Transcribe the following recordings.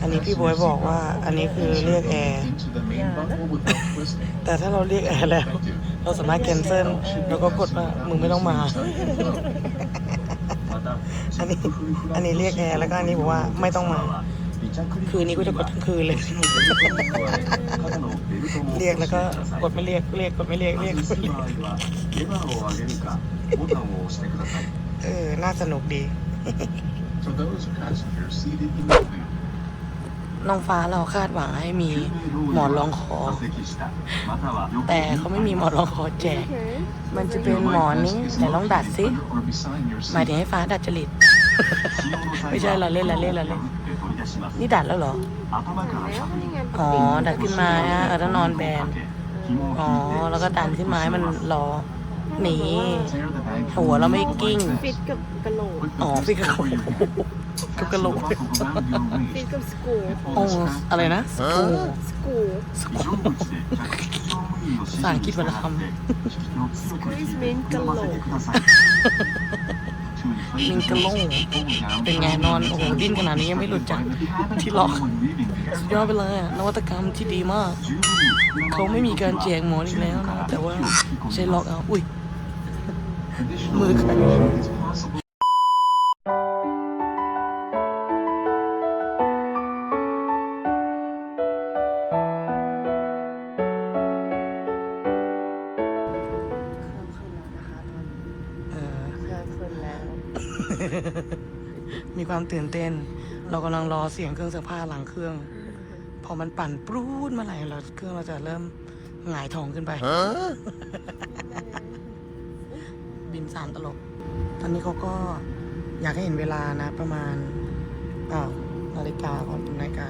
อันนี้พี่บอยบอกว่าอันนี้คือเรียกแอร์แต่ถ้าเราเรียกแอร์แล้ว เราสามารถแคนเซิลแล้วก็กดว่ามึงไม่ต้องมา อันนี้อันนี้เรียกแอร์แล้วก็อันนี้บอกว่าไม่ต้องมา คืนนี้ก็จะกดทั้งคืนเลย เรียกแล้วก็กดไม่เรียกเรียกกดไม่เรียกเรียกเออน่าสนุกดี For those passenger seated in the น้องฟ้าเราคาดหวังให้มีหมอนรองคอ แต่เขาไม่มีหมอนรองคอแจก มันจะเป็นหมอนนี้แต่ต้องดัดสิหมายถึงให้ฟ้าดัดจริต ไม่ใช่เราเล่นเราเล่นเราเล่นนี่ดัดแล้วเหรอ อ๋อ ดัดขึ้นมาฮะแล้วนอนแบน อ๋อ แล้วก็ดันขึ้นมาให้มันรอหนีหัวเราไม่กิ้งปิดกับกระโหลก อ๋อปิดกระโหลก กับกระโหลก Fasten the buckle around your ฟิ waist. ตกับสกูโอ้อะไรนะสกูสกูสกูภาษาอังกฤษวรรณค Squeeze มินกะโหลกมิงกะโหลกเป็นไงนอนโอ้โหดิ้นขนาดนี้ยังไม่หลุดจากที่ล็อกสุดยอดไปเลยอะนวัตกรรมที่ดีมาก เขาไม่มีการแจกหมอนอีกแล้วนะแต่ว่าใช้ล็อกเอา อุ้ย มือใคร ตื่นเต้น เรากำลังรอเสียงเครื่องซักผ้าหลังเครื่อง พอมันปั่นปรูดเมื่อไหร่เราเครื่องเราจะเริ่มหงายท้องขึ้นไป บินสามตลบ ตอนนี้เขาก็อยากให้เห็นเวลานะ ประมาณอ้าวนาฬิกาก่อนนาฬิกา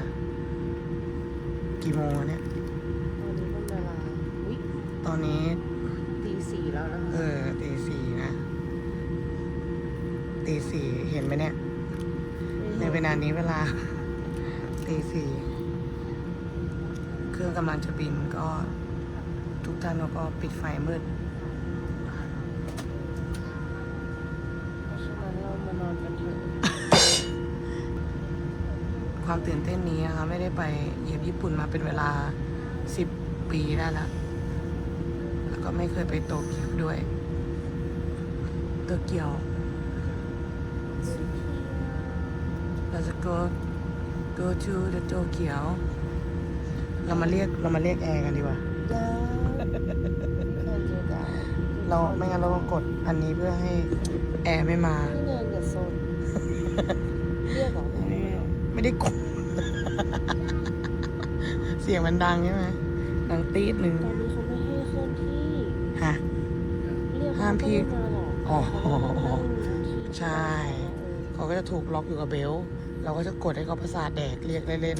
กี่โมงอะเนี่ยตอนนี้เป็นเวลาอุ้ยตอนนี้ตีสี่แล้วนะ เอคะอตีสี่นะตีสี่เห็นไหมเนี่ยใน เวลานี้เวลาตีสี่เครื่องกำลังจะบินก็ทุกท่านก็ปิดไฟมืดเพราะฉะนั้นเรามานอนกันเถอะความตื่นเต้นนี้นะคะไม่ได้ไปเยี่ยมญี่ปุ่นมาเป็นเวลาสิบปีได้แล้วแล้วก็ไม่เคยไปโตเกียวด้วยโตเกียว เราจะ go go to the โตเกียวเรามาเรียกเรามาเรียกแอร์กันดีกว่าได้ใครจะได้เราไม่งั้นเราต้องกดอันนี้เพื่อให้แอร์ไม่มาพี่เนยกับโซนเรียกเหรอไม่ได้กด เสียงมันดังใช่ไหมดังตีดหนึ่งตอนนี้เขาไม่ให้เคลื่อนที่ฮะเรียกห้ามพี่ก็ไมาหรอกอ๋อนั่งใช่ เขาก็จะถูกล็อกอยู่กับเบลต์ เราก็จะกดให้เขาประสาทแดกเรียกเล่น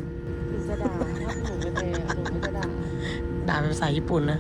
หนูจะด่าถ้าหนูไม่ไปหนูไม่จะด่าๆด่าเป็นภาษาญี่ปุ่นนะ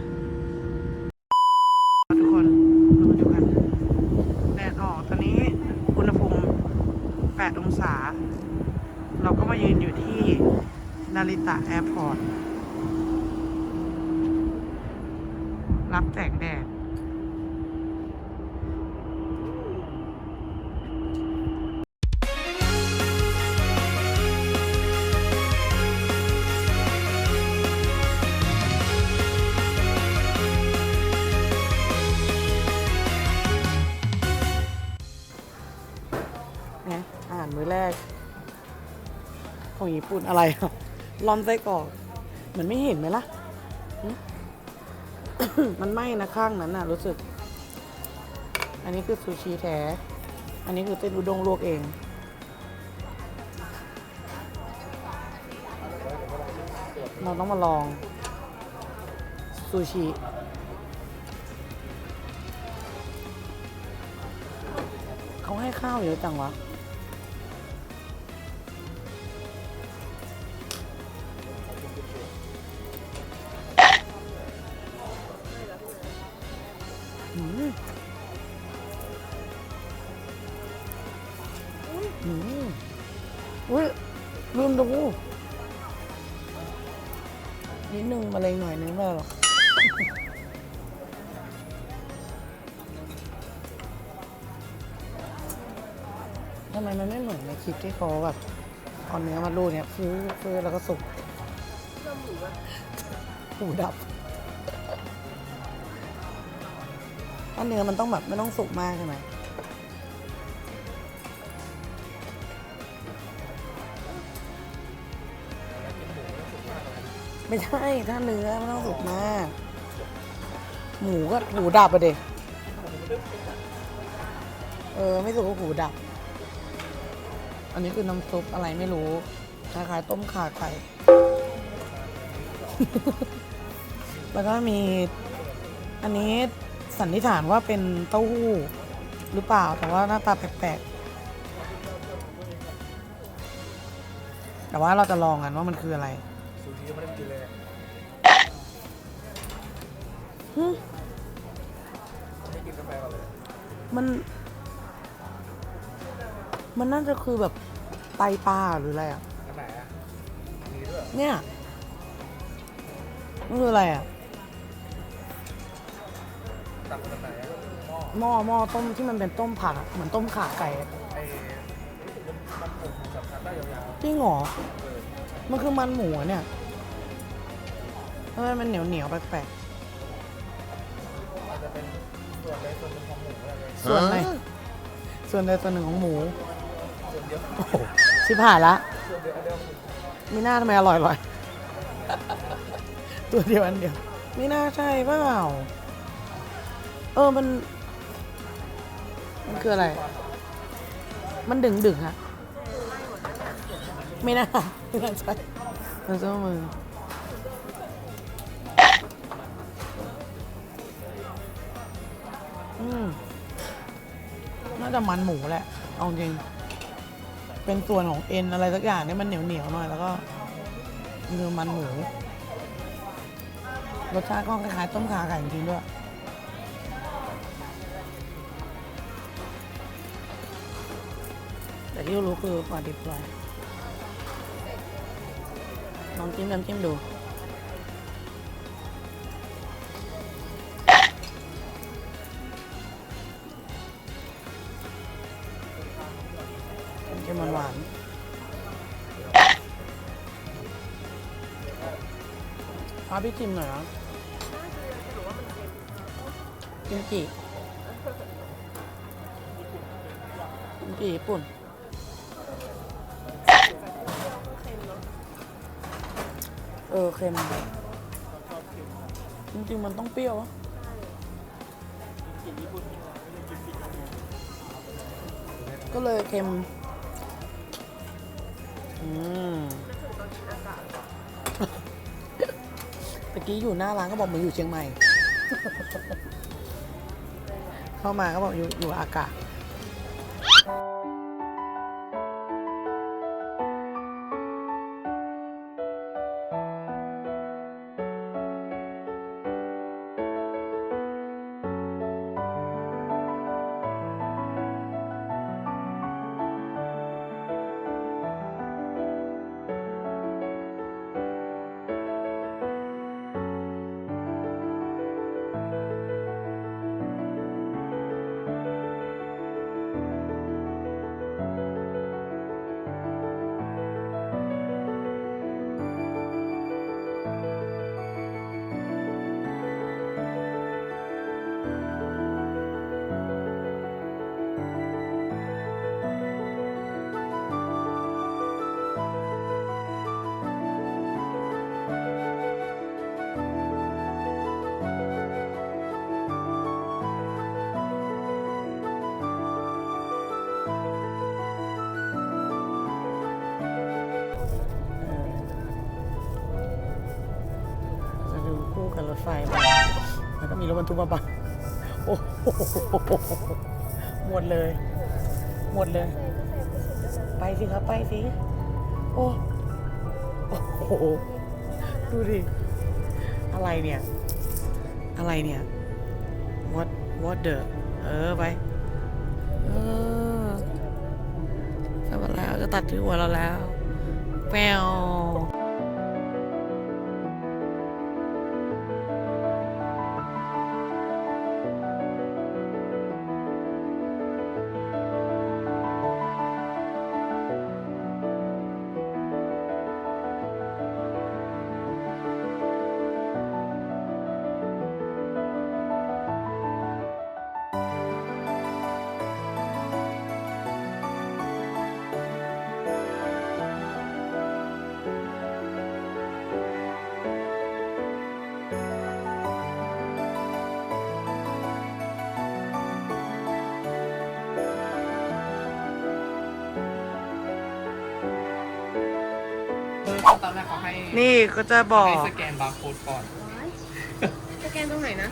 แรก ของญี่ปุ่นอะไรอะลอมไส้กรอกเหมือนไม่เห็นไหมล่ะ มันไหม้นะข้างนั้นน่ะ รู้สึก อันนี้คือซูชิแท้ อันนี้คือเส้นอุด้งลวกเองเราต้องมาลอง ซูชิเขาให้ข้าวเยอะจังวะ นิดนึงมะเร็งหน่อยนึงไม่เป็นไรหรอทำไมมันไม่เหมือนในคลิปที่เขาแบบเอาเนื้อมาลูดเนี่ยฟื้อฟื้อแล้วก็สุกหูดับถ้าเนื้อมันต้องแบบไม่ต้องสุกมากใช่ไหม ไม่ใช่ ถ้าเนื้อไม่ต้องสุกมาก หมูก็หูดับไปเด็เออ ไม่สุกก็หูดับ อันนี้คือน้ำซุปอะไรไม่รู้คล้ายๆต้มข่าไก่แล้วก็มี อันนี้สันนิษฐานว่าเป็นเต้าหู้หรือเปล่า แต่ว่าหน้าตาแปลกๆ แต่ว่าเราจะลองกันว่ามันคืออะไร หึมัน มันน่าจะคือแบบไตปลาหรืออะไรอะเนี่ยมันคืออะไรอะหม้อหม้อต้มที่มันเป็นต้มผักอะเหมือนต้มข่าไก่อะจริงเหรอมันคือมันหมูอะเนี่ย ทำไมมันเหนียวเหนียวๆแปลกๆส่วนไหนส่วนใดส่วนหนึ่งของหมูโอ้โหชิบหายละมีหน้าทำไมอร่อยอร่อย ตัวเดียวอันเดียว ไม่น่าใช่เปล่า เออมัน มันคืออะไร มันดึงดึงๆอะไม่น่าไม่น่าใช่มันเจ้ามืออื น่าจะมันหมูแหละ เอาจริง เป็นส่วนของเอ็นอะไรสักอย่างเนี่ยมันเหนียวเหนียวหน่อยแล้วก็เนื้อมันหมู รสชาติก็คล้ายๆต้มขาไก่จริงๆด้วย แต่ที่รู้คือปลาดิบปลายลองจิ้มน้ำจิ้มดู น้ำจิ้มหวานพาพี่จิมหน่อยนะกิมจิกิมจิญี่ปุ่น เออเค็มจริงๆมันต้องเปรี้ยวอะก็เลยเค็ม กี้อยู่หน้าร้านก็บอกเหมือนอยู่เชียงใหม่ เข้ามาก็บอกอยู่อยู่อากาศ ถไฟแล้วก็มีรถบรรทุกมาบังโอ้โหหมดเลย หมดเลย ไปสิครับไปสิ โอ้โหดูดิ อะไรเนี่ย อะไรเนี่ย what what the เออไป เออทำมาแล้วจะตัดที่หัวเราแล้วแวว นแรกเขาให้นี่ก็จะบอกสแกนบาร์โค้ดก่อน สแกนตรงไหนนะ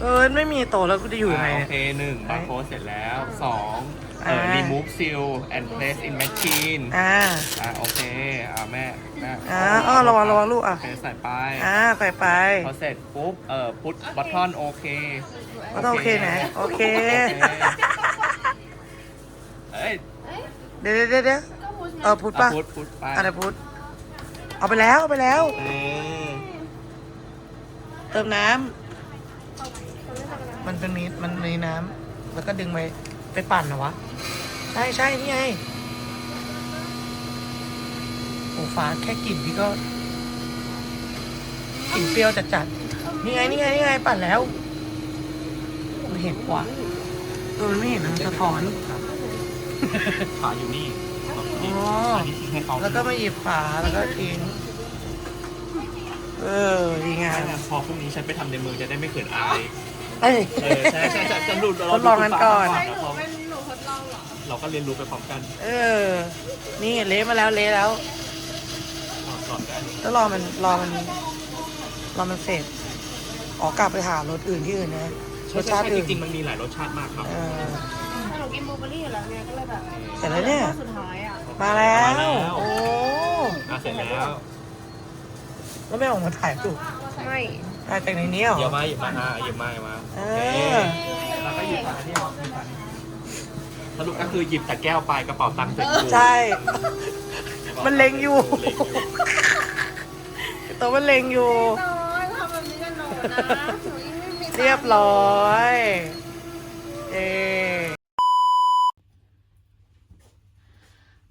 เออไม่มีโตะแล้วกูจะอยู่ยังไงโอเนี่ย เคหนึ่งบาร์โค้ดเสร็จแล้วสองเอออ่า remove seal and place in machine อ่า อ่าโอเค อ่าแม่แม่อ่าอ้อระวังระวังลูกอะโอเคใส่ไปอ่าใส่ไป พอเสร็จปุ๊บ เออพุทบัตทอนโอเคก็ต้องโอเคไหนโอเค เอ้ยเดี๋ยวเดี๋ยวเดี๋ยวเดี๋ยวเออพุทธอะป่ะ พุทพุทไป อะไรพุทธ เอาไปแล้วเอาไปแล้วเออเติมน้ำมันเป็นมีมันมีน้ำแล้วก็ดึงไปไปปั่นเหรอวะ ใช่ใช่นี่ไงโอ้ฟ้าแค่กลิ่นพี่ก็กลิ่นเปรี้ยวจัดจัดๆนี่ไงนี่ไงนี่ไงปั่นแล้วมันเห็นกว่าเออมันไม่เห็นมันสะท้อน ขาอยู่นี่ อ๋อ อันนี้ทิ้งให้เขาแล้วก็มาหยิบฝาแล้วก็ทิ้งเออดีงามพอพรุ่งนี้ฉันไปทำในเมืองจะได้ไม่เขินอาย เอ้ย เออใช่ใช่ใช่จะหลุดทดลองกันก่อนแล้วพอเราก็เรียนรู้ไปพร้อมกันเออ นี่เละมาแล้วเละแล้ว สอนกันแล้วรอมันรอมันรอมันเสร็จอ๋อกลับไปหารถอื่นที่อื่นนะรสชาติจอื่นริงๆมันมีหลายรสชาติมากครับ เออหนูกินบลูเบอร์รี่อยู่แล้วเนี่ยก็เลยแบบเสร็จแล้วเนี่ย ข้อสุดท้ายอะ มาแล้วมาแล้ว โอ้อะเสร็จแล้ว แล้วไม่ออกมาถ่ายถูกไม่ถ่ายจากในนี้เหรอ เดี๋ยวมาหยิบมาฮะหยิบมาหยิบมาเอโอเคอแล้วก็หยิบมาที่ห้องสรุปก็คือหยิบแต่แก้วไปกระเป๋าตังค์เสร็จกูใช่ มันเล็งอยู่ เล็งอยู่ ตัวมันเล็งอยู่ น้อยทำแบบนี้กันหนูนะหนูยังไม่มีเรียบร้อย เอ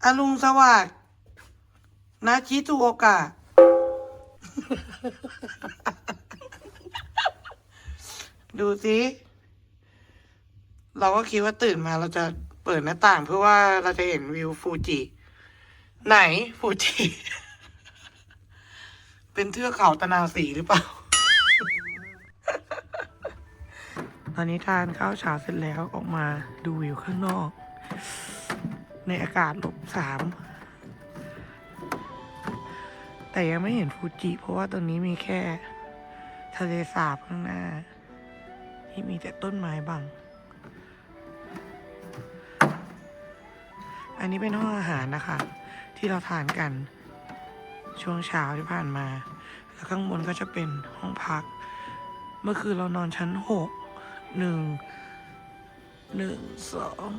อาลุงสวัสดิ์นาชิตุโอกะ ดูสิเราก็คิดว่าตื่นมาเราจะเปิดหน้าต่างเพื่อว่าเราจะเห็นวิวฟูจิ ไหนฟูจิ เป็นเทือกเขาตะนาวสีหรือเปล่า ตอนนี้ทานข้าวเช้าเสร็จแล้วออกมาดูวิวข้างนอก ในอากาศลบสาม แต่ยังไม่เห็นฟูจิ เพราะว่าตรงนี้มีแค่ ทะเลสาบข้างหน้า ที่มีแต่ต้นไม้บัง อันนี้เป็นห้องอาหารนะคะ ที่เราทานกัน ช่วงเช้าที่ผ่านมา แล้วข้างบนก็จะเป็นห้องพัก เมื่อคืนเรานอนชั้นหกหนึ่ง หนึ่งสอง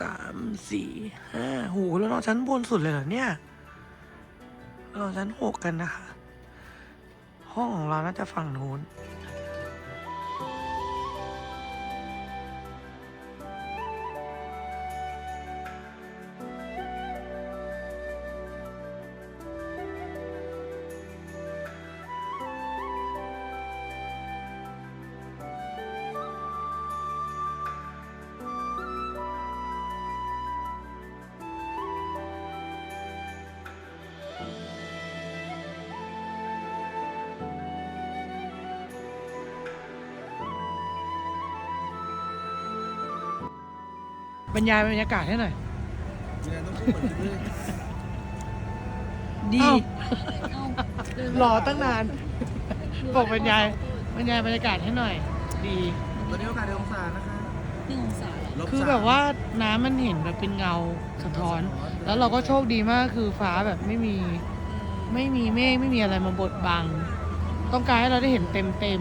สามสี่ห้าโหเรานอชั้นบนสุดเลยเหรอเนี่ย เราชั้นหกกันนะคะ ห้องของเราน่าจะฝั่งนู้น รรยายบรรยากาศให้หน่อยดี รอตั้งนาน บอกบรรยายบรรยายบรรยากาศให้หน่อย ดี ตอนนี้โอกาสเดือนองศานะคะหนึ่งองศาเหรอลบคือสมแบบว่าน้ำมันเห็นแบบเป็นเงาสะท้อน แล้วเราก็โชคดีมากคือฟ้าแบบไม่มี ไม่มีเมฆไม่มีอะไรมาบดบัง ต้องการให้เราได้เห็นเต็มเต็ม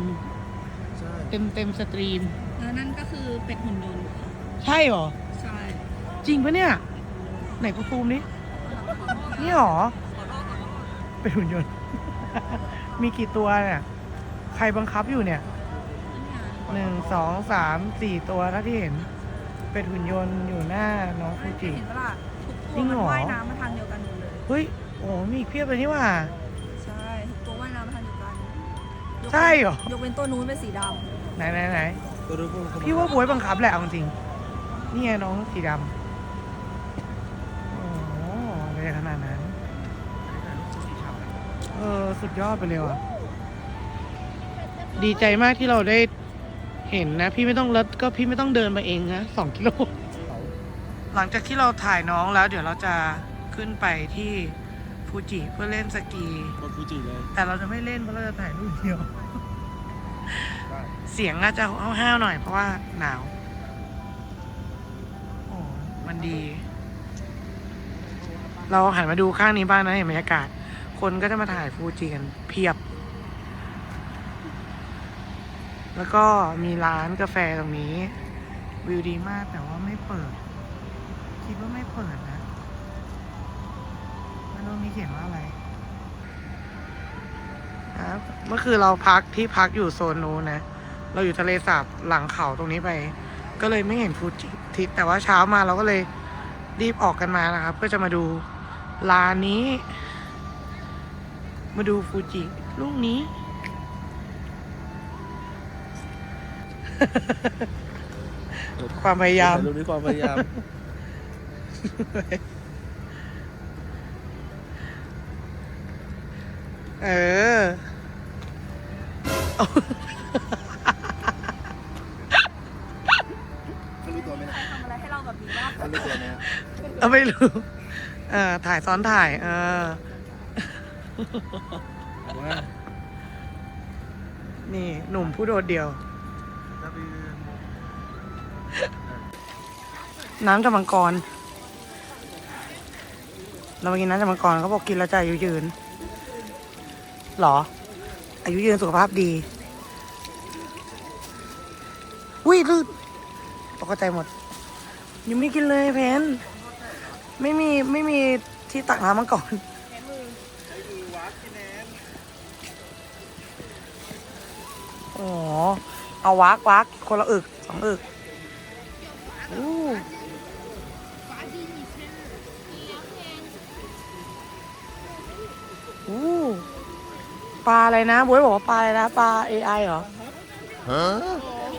ใช่เต็มเต็มสตรีม แล้วนั่นก็คือเป็ดหุ่นยนต์ค่ะใช่เหรอใช่ จริงปะเนี่ย ไหนกูซูมดินี่หรอ เป็นหุ่นยนต์ มีกี่ตัวเนี่ย ใครบังคับอยู่เนี่ยหนึ่งสองสามสี่ตัวถ้าที่เห็น เป็นหุ่นยนต์อยู่หน้าน้องฟูจิ เห็นปะล่ะทุกจริตัวงมันเหรอว่ายน้ำมาทางเดียวกันหมดเลย เฮ้ยโอ้มีอีกเพียบเลยนี่หว่า ใช่ทุกตัวว่ายน้ำมาทางเดียวกันยกใช่เหรอ ยกเว้นตัวนู้นเป็นสีดไหนไหนไหนตัวดูพวกพี่ว่าบวยบังคับแหละเอาจริงนี่ไงน้องสีดำโอ้โหอะไร ขนาดนั้น เออ สุดยอดไปเลยว่ะ ดีใจมากที่เราได้เห็นนะ พี่ไม่ต้องรถก็พี่ไม่ต้องเดินมาเองนะสองกิโล หลังจากที่เราถ่ายน้องแล้ว เดี๋ยวเราจะขึ้นไปที่ฟูจิเพื่อเล่นสกี บนฟูจิเลย แต่เราจะไม่เล่นเพราะเราจะถ่ายรูปเดียวเสียงอาจจะห้าวๆหน่อยเพราะว่าหนาว โอ้ มันดี เราหันมาดูข้างนี้บ้างนะเห็นบรรยากาศ คนก็จะมาถ่ายฟูจิกันเพียบ แล้วก็มีร้านกาแฟตรงนี้วิวดีมากแต่ว่าไม่เปิด คิดว่าไม่เปิดนะไม่รู้มีเขียนว่าอะไรครับเมื่อคืนเราพักที่พักอยู่โซนนู้นนะ เราอยู่ทะเลสาบหลังเขาตรงนี้ไป ก็เลยไม่เห็นฟูจิทิศแต่ว่าเช้ามาเราก็เลยรีบออกกันมานะครับ เพื่อจะมาดู ลานนี้ มาดูฟูจิ ลูกนี้ ความพยายามรู้ด้วยความพยายาม เออเขารู้ตัวไหมนะำทำอะไรให้เราแบบนี้บ้างเขารู้ตัวไหมฮะเอาไม่รู้ เออถ่ายซ้อนถ่าย เออ ว่านี่หนุ่มผู้โดดเดี่ยว จะเป็นน้ำจากมังกร เรามากินน้ำจากมังกรเขาบอกกินแล้วจะอายุยืน หรอ อายุยืนสุขภาพดี อุ้ยลื่นตกใจหมด ยังไม่กินเลยเพน ไม่มีไม่มีที่ตักน้ำมังกรอ๋อเอาวักวักคนละอึกสองอึกอู้อู้ปลาอะไรนะบวยบอกว่าปลาอะไรนะ ปลา AI เหรอ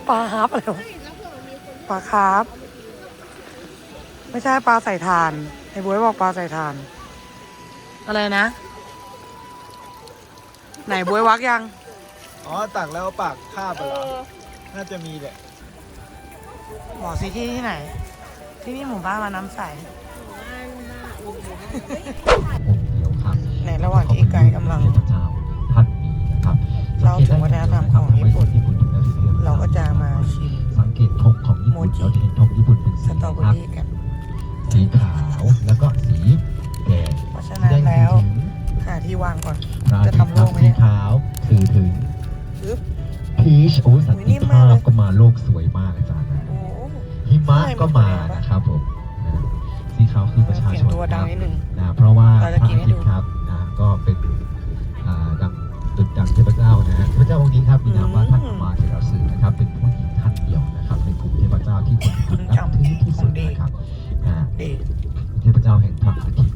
ปลาฮาร์ปอะไรวะปลาคาร์ฟ ไม่ใช่ปลาใส่ถ่านไอ้บวยบอกปลาใส่ถ่าน อะไรนะ ไหนบวยวักยัง อ๋อตักแล้วเอาปากคาบไปเหรอน่าจะมีแหละบอกสิที่ที่ไหน ที่นี่หมู่บ้านมาน้ำใสในระหว่างที่ไกด์กำลังเจ้าท่านมีนะครับเล่าถึงวัฒนธรรมของญี่ปุ่นญี่ปุ่นอยู่แล้วเสื่อมเราก็จะมาชิมสังเกตธงของญี่ปุ่นโมจิเราจะเห็นธงญี่ปุ่นเป็นสสีตรอเบอครับรี่กัน สีขาวแล้วก็สีแดงเพราะฉะนั้นแล้ว หาที่วางก่อนราจะศีทำคโลรับกไหมสีเนี่ยขาวสื่อถึงอึ๊บ พีชโอ้สันอุ๊ยตินิ่มภามากพเลยก็มาโลกสวยมากอาจารย์นะโอ้หิมะใช่ก็มามันเป็นไงวะนะครับผมนะสีขาวคือประชาเสียชงนตัวคดัรังบนิดนึงนะเพราะว่าเราพจะระกินอาให้ทิดูตย์ครับนะก็เป็นอ่าดังจุดดังเทพเจ้านะฮะเทพเจ้าองค์นี้ครับมีนามว่าท่านอมาเทราสึนะครับเป็นผู้หญิงท่านเดียวนะครับในกลุ่มเทพเจ้าที่คนญี่ปุ่นนับถือที่สุด นะครับนะดีเทพเจ้าแห่งพระอาทิตย์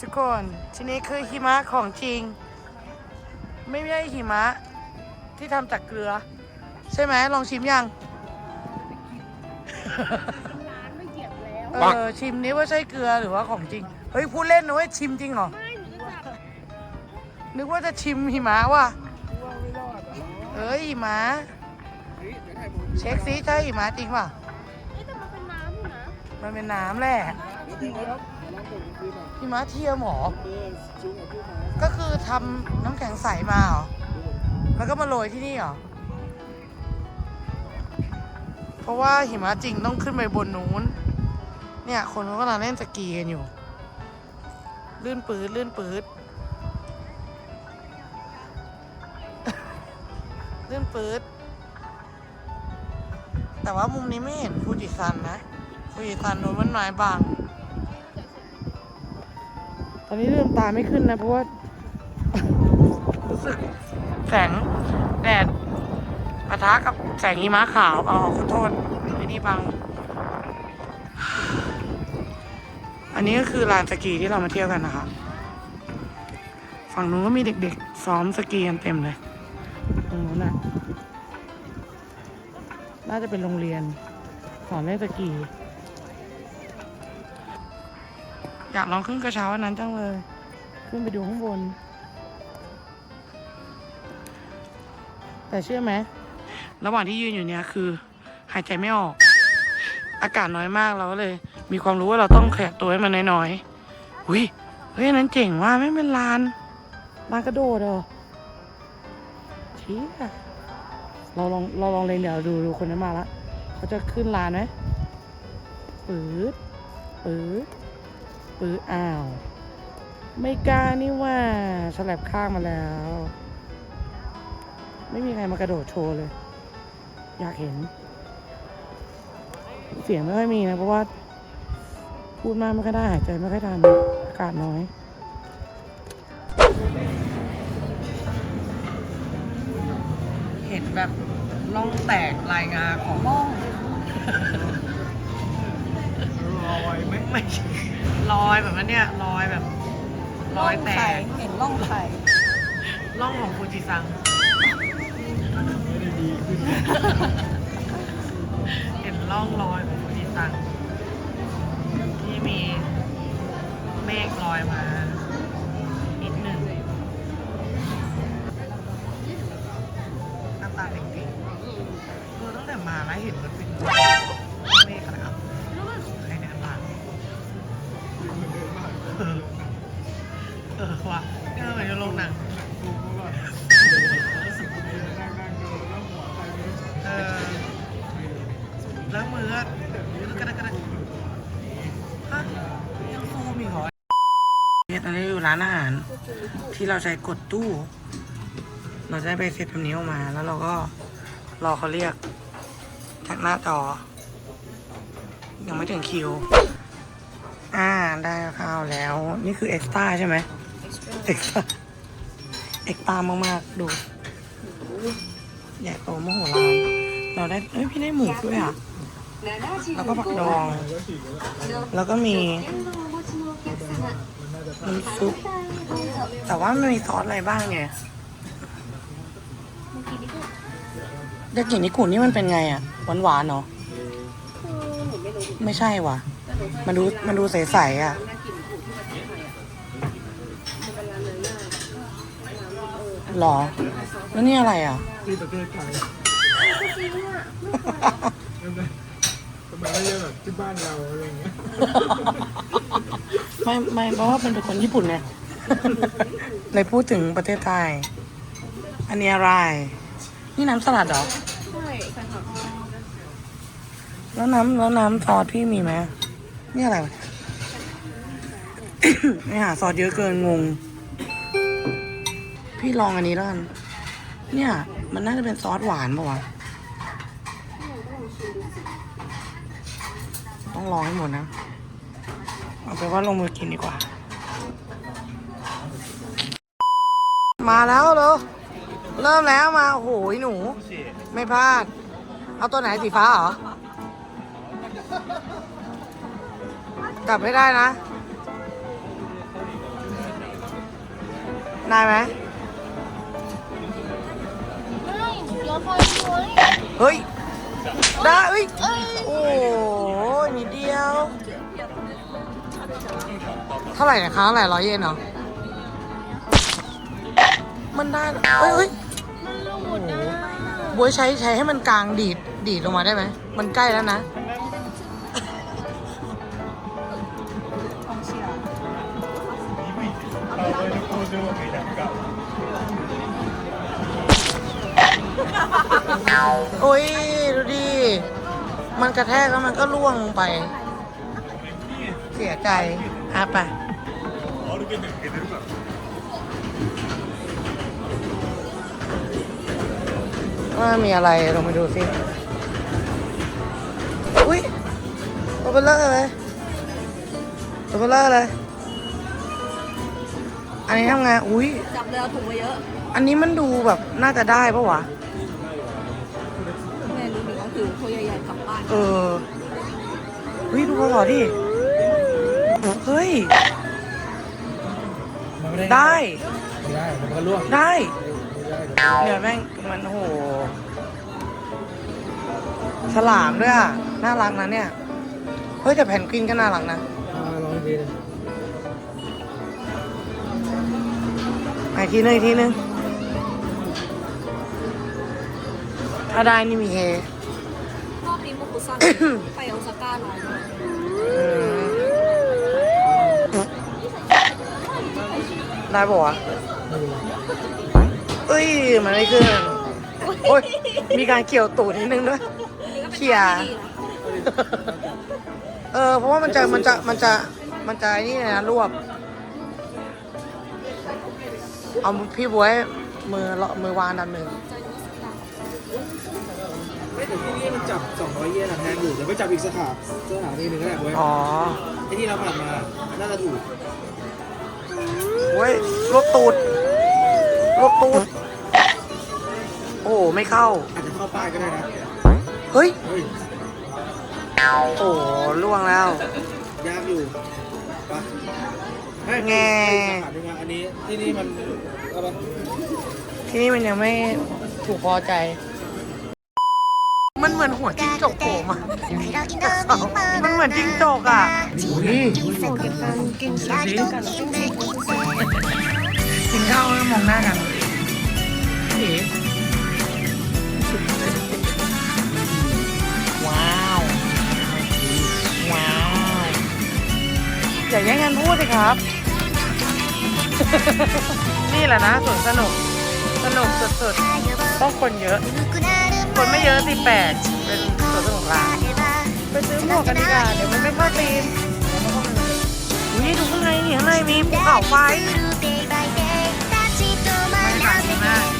ทุกคนที่นี่คือหิมะของจริง ไม่ใช่หิมะที่ทำจากเกลือ ใช่ไหมลองชิมยังเออชิมนี้ว่าใช่เกลือหรือว่าของจริง เฮ้ยพูดเล่นนะเว้ยชิมจริงเหรอนึกว่าจะชิมหิมะว่ะเอ้ยหิมะเช็คซิใช่หิมะจริงเปล่า มันเป็นน้ำแหละหิมะเทียมหรอก็คือทำน้ำแข็งใสมาเหรอ แล้วก็มาโรยที่นี่เหรอ เพราะว่าหิมะจริงต้องขึ้นไปบนนู้น เนี่ย คนเขากำลังเล่นสกีกันอยู่ ลื่นปืดลื่นปืดลื่นปืดแต่ว่ามุมนี้ไม่เห็นฟูจิซันนะ ฟูจิซันโดนมันไม้บังตอนนี้เริ่มตาไม่ขึ้นนะเพราะว่ารู้สึกแสงแดดปะทะกับแสงหิมะขาวเอาขอโทษไอ้นี่บังอันนี้ก็คือลานสกีที่เรามาเที่ยวกันนะคะ ฝั่งนู้นก็มีเด็กๆ ซ้อมสกีกันเต็มเลยตรงนู้นน่ะ น่าจะเป็นโรงเรียน สอนเล่นสกี อยากลองขึ้นกระเช้าอันนั้นจังเลย ขึ้นไปดูข้างบน แต่เชื่อไหม ระหว่างที่ยืนอยู่เนี่ยคือ หายใจไม่ออก อากาศน้อยมากเราก็เลย มีความรู้ว่าเราต้องขยับตัวให้มันน้อยๆหุยเฮ้ยอันนั้นเจ๋งว่ะไม่เป็นลานลานกระโดดเหรอเชี้อะเราลองเราลองเลยเดี๋ยวดูดูคนนั้นมาละเขาจะขึ้นลานไหมปื๊ดปื๊ด ปื๊ดอ้าว ไม่กล้านี่ว่าฉลับข้างมาแล้ว ไม่มีใครมากระโดดโชว์เลย อยากเห็น เสียงไม่ค่อยมีนะ เพราะว่า พูดมากไม่ค่อยได้หายใจไม่ค่อยทันอากาศน้อยเห็นแบบล่องแตกลายงาของล่องล อยไม่ไม่ลอยแบบนั้นเนี่ยลอยแบบลอยแตกเห็นล่องไข่ล่องของฟูจิซังเห็นล่องลอยของฟูจิซังที่มีเมฆลอยมา อนนี้อยู่ร้านอาหาร ที่เราใช้กดตู้ เราจะได้ไปเซตแบบนี้ออกมา แล้วเราก็รอเขาเรียกจากหน้าจอยังไม่ถึงคิว อ่าได้ข้าวแล้ว นี่คือเอ็กซ์ต้าใช่ไหมเอ็กซ์ต้าเอ็กซ์ต้ามากๆ ดูใหญ่โตมโหฬารเราได้เอ้ยพี่ได้หมูด้วยอะ แล้วก็ผักดอง แล้วก็มี น้ำซุปแต่ว่ามันมีซอสอะไรบ้างเนี่ยยากินิกุนี่มันเป็นไงอะหวานหวานๆเนาะไม่ใช่ว่ะ มันดูมันดูใสๆอะหรอ แล้วนี่อะไรอะที่ประเทศไทยทำไมไม่ใช่แบบที่บ้านเราอะไรอย่างเงี้ย ไม่ไม่เพราะว่ามันเป็นคนญี่ปุ่นไง เลยพูดถึงประเทศไทย อันนี้อะไร นี่น้ำสลัดเหรอ ใช่ใช่ค่ะแล้วน้ำแล้วน้ำซอสพี่มีไหมนี่อะไรวะ ไม่หาซอสเยอะเกินงง พี่ลองอันนี้แล้วกัน เนี่ย มันน่าจะเป็นซอสหวานป่าวะ ต้องลองให้หมดนะ เอาไปว่าลงมือกินดีกว่า มาแล้วเหรอเริ่มแล้วมาโอ้โหหนู ไม่พลาด เอาตัวไหนสีฟ้าเหรอ กลับไม่ได้นะ ได้ไหมเฮ้ย ได้เอ้ย โอ้ยนิดเดียว เท่าไหร่นะคะเท่าไหร่ร้อยเยนเหรอ มันได้เหรอเอ้ยเอ้ยมันรูดได้บวยใช้ใช้ให้มันกลางดีดดีดลงมาได้ไหม มันใกล้แล้วนะ โอ้ย ดูดิ มันกระแทกแล้วมันก็ล่วงลงไปเสียใจอะไปว่ามีอะไรลองไปดูสิ อุ้ยตัวเบลเลอร์เลยตัวเบลเลอร์เลย อันนี้ทำไง อุ้ย จับเลยเอาถุงมาเยอะอันนี้มันดูแบบน่าจะได้ปะวะ แม่รู้หนึ่งก็คือตัวใหญ่ๆกลับบ้าน เออเฮ้ยดูพอสอดิ เฮ้ย มันไม่ได้ได้ไม่ได้มันก็ล่วงได้ไม่ได้เนี่ยแม่งมันโอ้โห ฉลามด้วยอะ น่ารักนะเนี่ย เฮ้ยแต่แผ่นกวินก็น่ารักนะ อ่าลองอีกทีหนึงอีกทีนึงอีกทีนึงถ้าได้นี่มีเฮ รอบนี้โมกุซันไปโอซาก้าน้อยด้วยอืม ได้ปะวะไม่เป็นไรเอ้ย มันไม่ขึ้น โอ้ย มีการเกี่ยวตูดนิดนึงด้วย เขี่ย เออ เพราะว่ามันจะ มันจะ มันจะ มันจะไอ้นี่นะรวบ เอาพี่บวยมือเลาะมือวางอันดับหนึ่งไม่แต่ที่นี่มันจับ 200 เยนอะแพงอยู่เดี๋ยวไปจับอีกสถานสถานที่หนึ่งก็ได้เว้ยอ๋อ ไอ้ที่เราผ่านมา น่าจะถูก เว้ยรวบตูดรวบตูด โอ้โหไม่เข้า อาจจะเข้าป้ายก็ได้นะเฮ้ย เฮ้ยโอ้โหล่วงแล้ว ยากอยู่ไปะเฮ้ยแง่สถานหนึงอะอันนี้ที่นี่มันเอาปะที่นี่มันยังไม่ถูกพอใจ มันเหมือนหัวจิ้งจกโผล่มามันเหมือนจิ้งจกอะนี่กินข้าวแล้วมองหน้ากันเอ๋ว้าว ว้าวอย่าแย่งกันพูดสิครับ นี่แหละนะสวนสนุก สนุกสุดๆต้องคนเยอะ คนไม่เยอะสิแปดเป็นสวนสนุกร้านไปซื้อหมวกกันดีกว่าเดี๋ยวมันไม่เข้าตีมอุ้ยดูข้างในนี่ข้างในมีภูเขาไฟบรรยากดีมาก